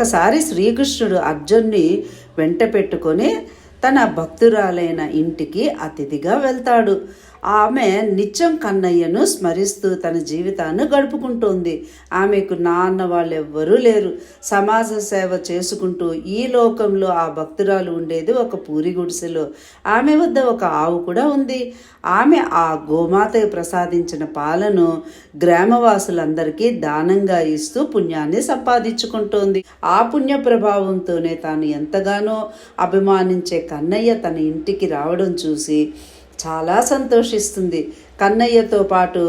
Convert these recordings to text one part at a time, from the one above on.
ఒకసారి శ్రీకృష్ణుడు అర్జున్ని వెంట పెట్టుకొని తన భక్తురాలైన ఇంటికి అతిథిగా వెళ్తాడు. ఆమె నిత్యం కన్నయ్యను స్మరిస్తూ తన జీవితాన్ని గడుపుకుంటోంది. ఆమెకు నాన్న వాళ్ళు ఎవ్వరూ లేరు. సమాజ సేవ చేసుకుంటూ ఈ లోకంలో ఆ భక్తురాలు ఉండేది ఒక పూరి గుడిసెలో. ఆమె వద్ద ఒక ఆవు కూడా ఉంది. ఆమె ఆ గోమాత ప్రసాదించిన పాలను గ్రామవాసులందరికీ దానంగా ఇస్తూ పుణ్యాన్ని సంపాదించుకుంటోంది. ఆ పుణ్య ప్రభావంతోనే తాను ఎంతగానో అభిమానించే కన్నయ్య తన ఇంటికి రావడం చూసి చాలా సంతోషిస్తుంది. కన్నయ్యతో పాటు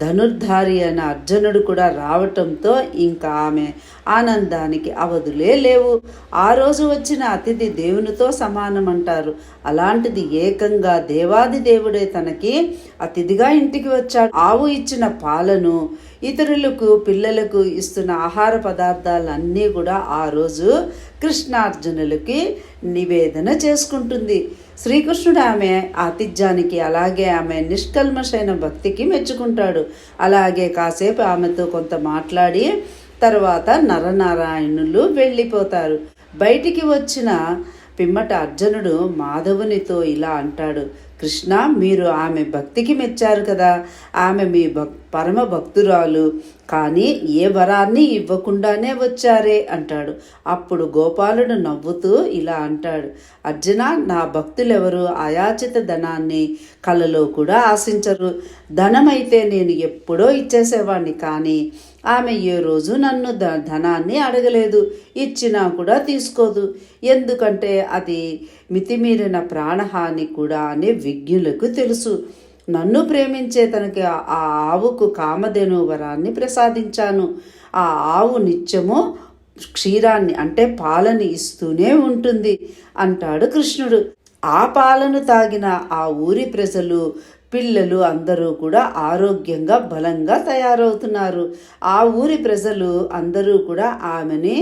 ధనుర్ధారి అయిన అర్జునుడు కూడా రావటంతో ఇంకా ఆమె ఆనందానికి అవధులే లేవు. ఆ రోజు వచ్చిన అతిథి దేవునితో సమానం అంటారు అలాంటిది ఏకంగా దేవాది దేవుడే తనకి అతిథిగా ఇంటికి వచ్చాడు. ఆవు ఇచ్చిన పాలను ఇతరులకు పిల్లలకు ఇస్తున్న ఆహార పదార్థాలన్నీ కూడా ఆ రోజు కృష్ణార్జునులకి నివేదన చేసుకుంటుంది. శ్రీకృష్ణుడు ఆమె ఆతిథ్యానికి అలాగే ఆమె నిష్కల్మషైన భక్తికి మెచ్చుకుంటాడు. అలాగే కాసేపు ఆమెతో కొంత మాట్లాడి తర్వాత నరనారాయణులు వెళ్ళిపోతారు. బయటికి వచ్చిన పిమ్మట అర్జునుడు మాధవునితో ఇలా అంటాడు. కృష్ణ మీరు ఆమె భక్తికి మెచ్చారు కదా. ఆమె మీ భక్ పరమ భక్తురాలు. కానీ ఏ వరాన్ని ఇవ్వకుండానే వచ్చారే అంటాడు. అప్పుడు గోపాలుడు నవ్వుతూ ఇలా అంటాడు. అర్జున నా భక్తులెవరు? అయాచిత ధనాన్ని కలలో కూడా ఆశించరు. ధనమైతే నేను ఎప్పుడో ఇచ్చేసేవాడిని కానీ ఆమె ఏ రోజు నన్ను ధ ధనాన్ని అడగలేదు. ఇచ్చినా కూడా తీసుకోదు. ఎందుకంటే అది మితిమీరిన ప్రాణహాని కూడా అని విజ్ఞులకు తెలుసు. నన్ను ప్రేమించే తనకి ఆ ఆవుకు కామధేను వరాన్ని ప్రసాదించాను. ఆ ఆవు నిత్యము క్షీరాన్ని అంటే పాలని ఇస్తూనే ఉంటుంది అంటాడు కృష్ణుడు. ఆ పాలను తాగిన ఆ ఊరి ప్రజలు పిల్లలు అందరూ కూడా ఆరోగ్యంగా బలంగా తయారవుతున్నారు. ఆ ఊరి ప్రజలు అందరూ కూడా ఆమెని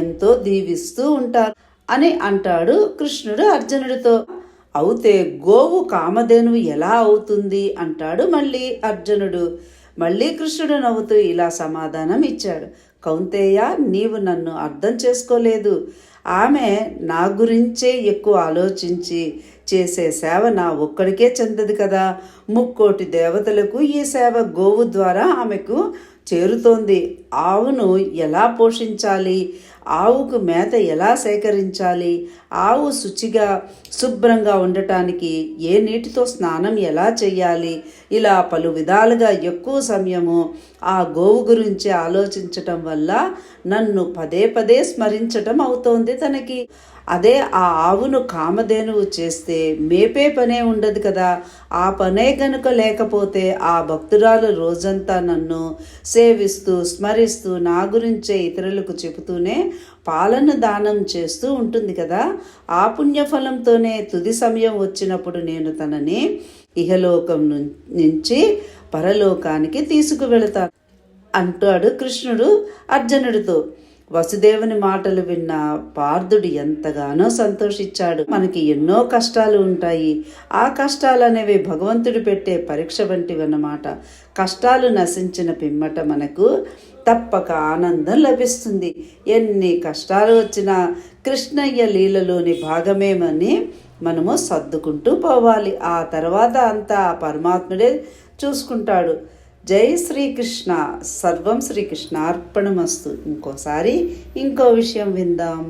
ఎంతో దీవిస్తూ ఉంటారు అని అంటాడు కృష్ణుడు అర్జునుడితో. అవుతే గోవు కామధేనువు ఎలా అవుతుంది అంటాడు మళ్ళీ అర్జునుడు. మళ్ళీ కృష్ణుడు నవ్వుతూ ఇలా సమాధానం ఇచ్చాడు. కౌంతేయ నీవు నన్ను అర్థం చేసుకోలేదు. ఆమె నా గురించే ఎక్కువ ఆలోచించి చేసే సేవ నా ఒక్కడికే చెందదు కదా. ముక్కోటి దేవతలకు ఈ సేవ గోవు ద్వారా ఆమెకు చేరుతోంది. ఆవును ఎలా పోషించాలి? ఆవుకు మేత ఎలా సేకరించాలి? ఆవు శుచిగా శుభ్రంగా ఉండటానికి ఏ నీటితో స్నానం ఎలా చేయాలి? ఇలా పలు విధాలుగా ఎక్కువ సమయము ఆ గోవు గురించి ఆలోచించటం వల్ల నన్ను పదే పదే స్మరించటం అవుతోంది తనకి. అదే ఆ ఆవును కామధేనువు చేస్తే మేపే పనే ఉండదు కదా. ఆ పనే కనుక లేకపోతే ఆ భక్తురాలు రోజంతా నన్ను సేవిస్తూ స్మరిస్తూ నా గురించే ఇతరులకు చెబుతూనే పాలన దానం చేస్తూ ఉంటుంది కదా ఆ పుణ్యఫలంతోనే తుది సమయం వచ్చినప్పుడు నేను తనని ఇహలోకం నుంచి పరలోకానికి తీసుకువెళతాను. అంటాడు కృష్ణుడు అర్జునుడితో. వసుదేవుని మాటలు విన్న పార్థుడు ఎంతగానో సంతోషించాడు. మనకి ఎన్నో కష్టాలు ఉంటాయి. ఆ కష్టాలు అనేవి భగవంతుడు పెట్టే పరీక్ష వంటివన్నమాట. కష్టాలు నశించిన పిమ్మట మనకు తప్పక ఆనందం లభిస్తుంది. ఎన్ని కష్టాలు వచ్చినా కృష్ణయ్య లీలలోని భాగమేమని మనము సర్దుకుంటూ పోవాలి. ఆ తర్వాత అంతా పరమాత్ముడే చూసుకుంటాడు. జై శ్రీకృష్ణ. సర్వం శ్రీకృష్ణ అర్పణమస్తు ఇంకోసారి ఇంకో విషయం విందాం.